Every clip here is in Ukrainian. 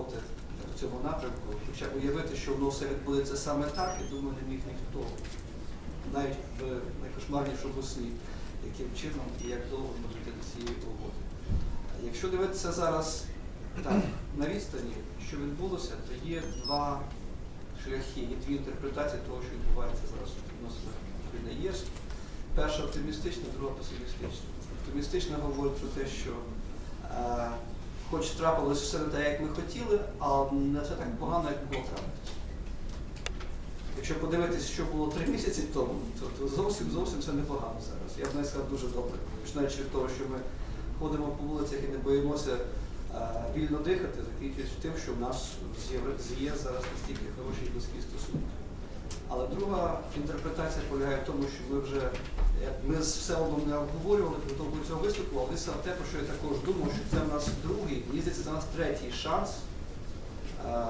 роботи в цьому напрямку. Хоча уявити, що воно все відбудеться саме так, я думаю, не міг ніхто. Навіть в найкошмарнішому сні, яким чином і як довго може йти до цієї угоди. Якщо дивитися зараз так, на відстані, що відбулося, то є два шляхи, є дві інтерпретації того, що відбувається зараз у відносинах ЄС. Перша оптимістична, друга песимістична. Оптимістична говорить про те, що е, хоч трапилось все не так, як ми хотіли, але не все так погано, як могло трапитися. Якщо подивитись, що було три місяці тому, то, зовсім зовсім все непогано зараз. Я б навіть сказав дуже добре. Починаючи від того, що ми ходимо по вулицях і не боїмося е, вільно дихати, закінчуючи тим, що в нас Євро- зараз настільки хороші і близькі стосунки. Але друга інтерпретація полягає в тому, що ми вже ми все одно не обговорювали тому цього виступу, але саме те, про що я також думав, що це в нас другий, мені здається, це в нас третій шанс е,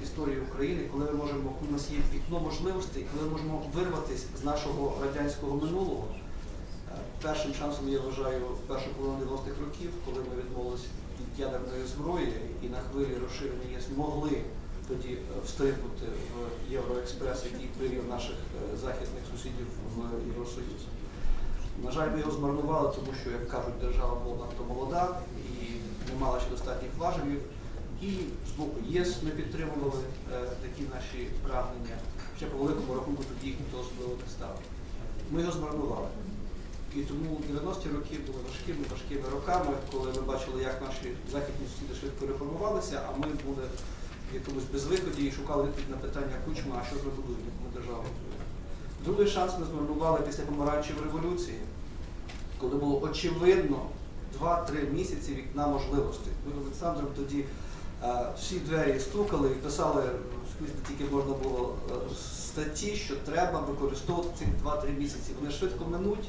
в історії України, коли ми можемо, у нас є вікно можливостей, коли ми можемо вирватися з нашого радянського минулого. Е, Першим шансом я вважаю першу половину 90-х років, коли ми відмовилися від ядерної зброї і на хвилі розширення ЄС могли тоді е, встрибнути в Євроекспрес, який привів наших е, західних сусідів в Євросоюз. На жаль, ми його змарнували, тому що, як кажуть, держава була надто молода і не мала ще достатніх важелів. І з боку ЄС ми підтримували е, такі наші прагнення. Ще по великому рахунку тоді їх ніхто особливо не ставив. Ми його змарнували. І тому 90-ті роки були важкими, важкими роками, коли ми бачили, як наші західні сусіди швидко реформувалися, а ми були якомусь безвиході і шукали відповідь на питання кучма, а що ж ми державу. Другий шанс ми змарнували після помаранчевої революції, коли було очевидно 2-3 місяці вікна можливостей. Ми з Олександром тоді е, всі двері стукали і писали, скрізь де тільки можна було е, статті, що треба використовувати ці 2-3 місяці. Вони швидко минуть,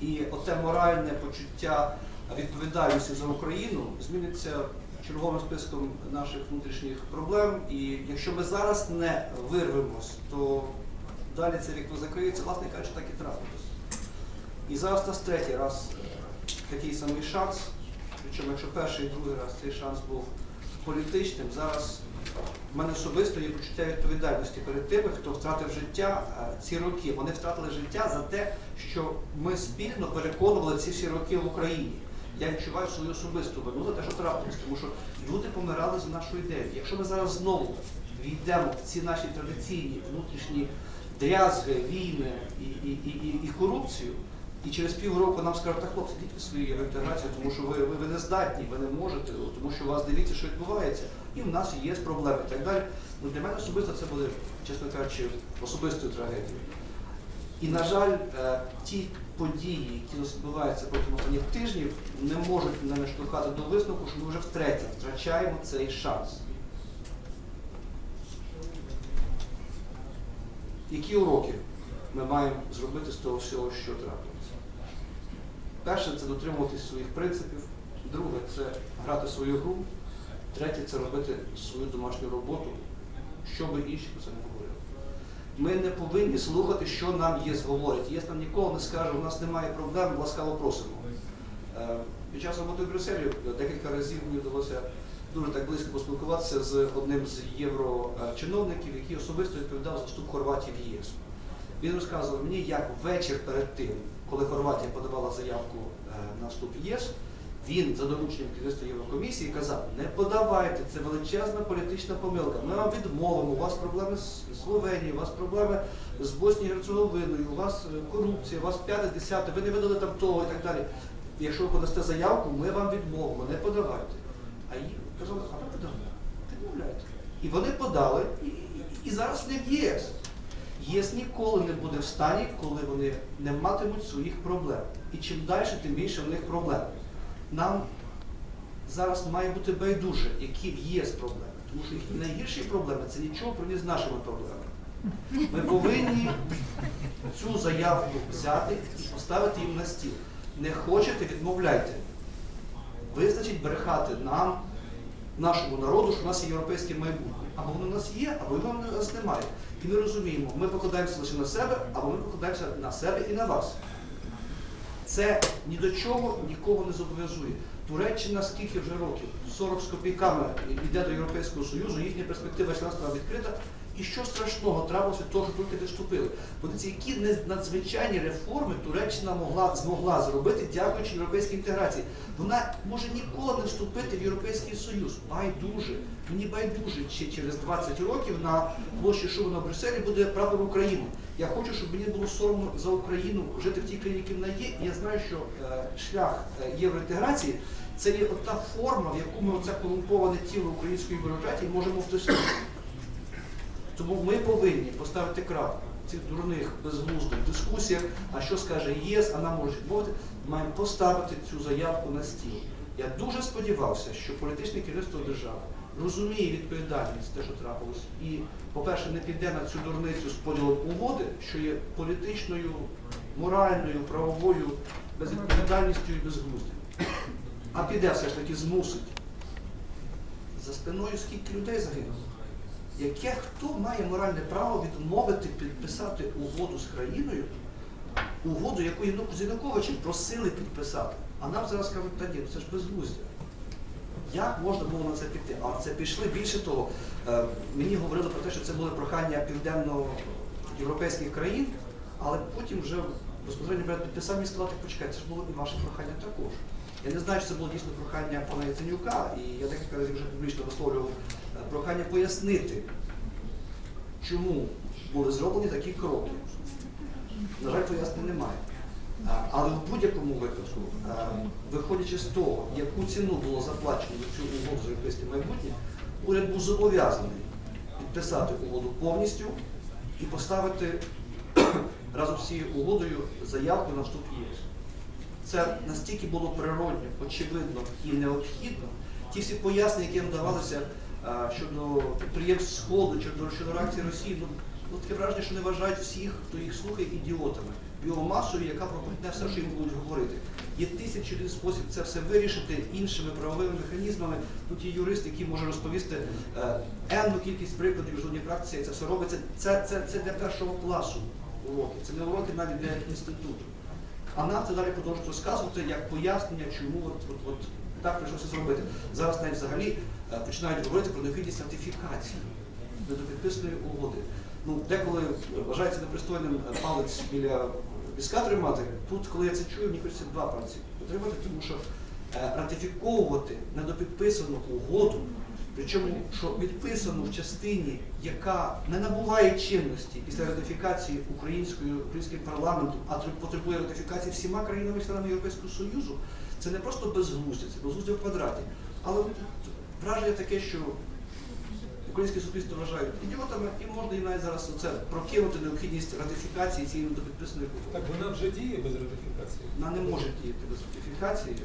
і оте моральне почуття відповідальності за Україну зміниться черговим списком наших внутрішніх проблем. І якщо ми зараз не вирвемось, то далі це вікно закриється, власне кажучи, так і трапилось. І зараз нас третій раз е, такий самий шанс. Причому, якщо перший і другий раз цей шанс був політичним, зараз в мене особисто є почуття відповідальності перед тими, хто втратив життя е, ці роки. Вони втратили життя за те, що ми спішно переконували ці всі роки в Україні. Я відчуваю свою особисту вину за те, що трапилось, тому що люди помирали за нашу ідею. Якщо ми зараз знову війдемо в ці наші традиційні внутрішні дрязги, війни і, і, і, і, і корупцію, і через півроку нам скажуть, так хлопці, йдіть ви свою євроінтеграцію, тому що ви, ви, ви не здатні, ви не можете, тому що у вас дивіться, що відбувається, і в нас є проблеми і так далі. Ну, для мене особисто це буде, чесно кажучи, особистою трагедією. І, на жаль, е, ті події, які відбуваються протягом останніх тижнів, не можуть мене штовхати до висновку, що ми вже втретє втрачаємо цей шанс. Які уроки ми маємо зробити з того всього, що трапилося? Перше це дотримуватись своїх принципів, друге це грати свою гру, третє це робити свою домашню роботу, що би інші це не говорили. Ми не повинні слухати, що нам ЄС говорить. ЄС нам ніколи не скаже, у нас немає проблем, ласкаво просимо. Е, Під час роботи в Брюсселі декілька разів мені вдалося дуже так близько поспілкуватися з одним з єврочиновників, який особисто відповідав за вступ Хорватії в ЄС. Він розказував мені, як вечір перед тим, коли Хорватія подавала заявку е, на вступ в ЄС, він за дорученням керівництва Єврокомісії казав, не подавайте, це величезна політична помилка. Ми вам відмовимо, у вас проблеми з Словенією, у вас проблеми з Боснією Герцеговиною, у вас е, корупція, у вас п'яте, десяте, ви не видали там того і так далі. Якщо ви подасте заявку, ми вам відмовимо, не подавайте. А їм казали, а ви подали, відмовляйте. І вони подали, і, і, і зараз вони в ЄС. ЄС ніколи не буде в стані, коли вони не матимуть своїх проблем. І чим далі, тим більше в них проблем. Нам зараз має бути байдуже, які в ЄС проблеми. Тому що їхні найгірші проблеми це нічого про з нашими проблемами. Ми повинні цю заявку взяти і поставити їм на стіл. Не хочете, відмовляйте. Визначить брехати нам, нашому народу, що в нас є європейське майбутнє. Або воно в нас є, або воно в нас немає. І ми розуміємо, ми покладаємося лише на себе, або ми покладаємося на себе і на вас. Це ні до чого нікого не зобов'язує. Туреччина скільки вже років? 40 з копійками йде до Європейського Союзу, їхня перспектива членства відкрита. І що страшного трапилося того, що турки не вступили? Подивіться, які надзвичайні реформи Туреччина могла змогла зробити, дякуючи європейській інтеграції. Вона може ніколи не вступити в Європейський Союз. Байдуже. Мені байдуже, чи через 20 років на площі Шумана в Брюсселі буде прапор України. Я хочу, щоб мені було соромно за Україну жити в тій країні, яким вона є. І я знаю, що е, шлях е, євроінтеграції це є та форма, в яку ми оце корумповане тіло української бюрократії можемо втиснути. Тому ми повинні поставити крапку в цих дурних, безглуздих дискусіях, а що скаже ЄС, а нам можуть відмовити, маємо поставити цю заявку на стіл. Я дуже сподівався, що політичне керівництво держави розуміє відповідальність те, що трапилось, і, по-перше, не піде на цю дурницю з поділом угоди, що є політичною, моральною, правовою безвідповідальністю і безглуздям. А піде все ж таки змусить. За спиною скільки людей загинуло. Яке хто має моральне право відмовити підписати угоду з країною, угоду, яку з Януковичем просили підписати. А нам зараз кажуть, та ні, це ж безглуздя. Як можна було на це піти? А це пішли більше того. е, Мені говорили про те, що це були прохання південноєвропейських країн, але потім вже безпосередньо підписав сказав, «Так почекайте, це ж було і ваше прохання також. Я не знаю, чи це було дійсно прохання пана Яценюка, і я декілька разів вже публічно висловлював прохання пояснити, чому були зроблені такі кроки. На жаль, пояснень немає. Але в будь-якому випадку, е, виходячи з того, яку ціну було заплачено за цю угоду з європейським майбутнє, уряд був зобов'язаний підписати угоду повністю і поставити разом з цією угодою заявку на вступ ЄС. Це настільки було природньо, очевидно і необхідно. Ті всі пояснення, які надавалися е, щодо підприємств Сходу, щодо, щодо реакції Росії, ну, ну таке враження, що не вважають всіх, хто їх слухає, ідіотами, біомасою, яка проходне все, що їм будуть говорити. Є тисячі один спосіб це все вирішити іншими правовими механізмами. Тут є юрист, який може розповісти е, енну кількість прикладів міжнародній практиці, це все робиться. Це, це, це для першого класу уроки, це не уроки навіть для інституту. А нам це далі продовжують розказувати як пояснення, чому от, от, от так прийшлося зробити. Зараз навіть взагалі починають говорити про необхідність ратифікації недопідписаної угоди. Ну, деколи вважається непристойним е, палець біля візка тримати. Тут, коли я це чую, мені хочеться два пальці потримати, тому що е, ратифіковувати недопідписану угоду, причому що відписану в частині, яка не набуває чинності після ратифікації українською українським парламентом, а потребує ратифікації всіма країнами-членами Європейського Союзу, це не просто безглуздя, це безглуздя в квадраті. Але враження таке, що українське суспільство вважають ідіотами, і можна і навіть зараз оце прокинути необхідність ратифікації цієї недопідписаної угоди. Так вона вже діє без ратифікації. Вона не може діяти без ратифікації.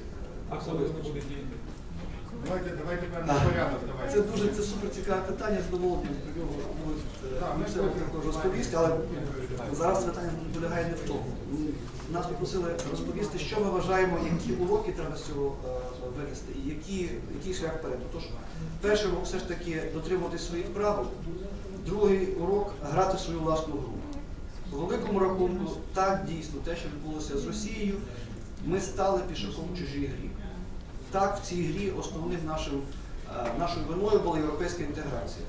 А коли вона буде діяти? Давайте, давайте на порядок. Давайте. Це дуже це супер цікаве питання, з задоволенням про нього можуть е, розповісти, але зараз питання полягає не в тому. Нас попросили розповісти, що ми вважаємо, які уроки треба з цього е, винести, і які, який шлях вперед. Тож, перший урок все ж таки дотримувати своїх правил, другий урок грати свою власну гру. По великому рахунку, так дійсно, те, що відбулося з Росією, ми стали пішаком чужій грі. Так, в цій грі основним нашим, е, нашою виною була європейська інтеграція.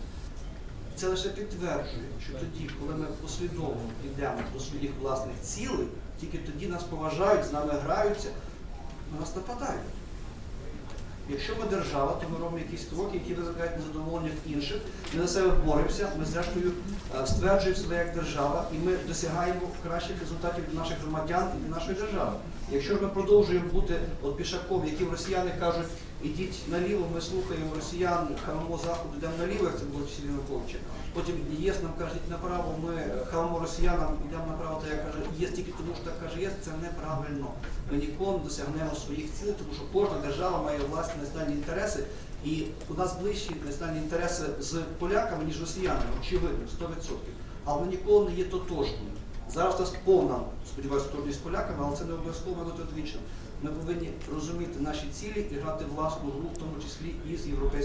Це лише підтверджує, що тоді, коли ми послідовно йдемо до своїх власних цілей, тільки тоді нас поважають, з нами граються, на нас нападають. Якщо ми держава, то ми робимо якісь кроки, які викликають незадоволення в інших. Ми за себе боремося, ми зрештою е, стверджуємо себе як держава, і ми досягаємо кращих результатів для наших громадян і для нашої держави. Якщо ми продовжуємо бути от пішаком, яким росіяни кажуть, ідіть наліво, ми слухаємо росіян, хамимо заходу, йдемо наліво, як це було в Сілі Потім ЄС нам каже, йдіть направо, ми хамимо росіянам, йдемо направо, то я каже, ЄС тільки тому, що так каже ЄС, це неправильно. Ми ніколи не досягнемо своїх цілей, тому що кожна держава має власні національні інтереси, і у нас ближчі національні інтереси з поляками, ніж росіянами, очевидно, 100%. Але вони ніколи не є тотожними. Зараз у нас повна, сподіваюся, з поляками, але це не обов'язково має бути. Ми повинні розуміти наші цілі і грати власну гру, в тому числі і з європейськими.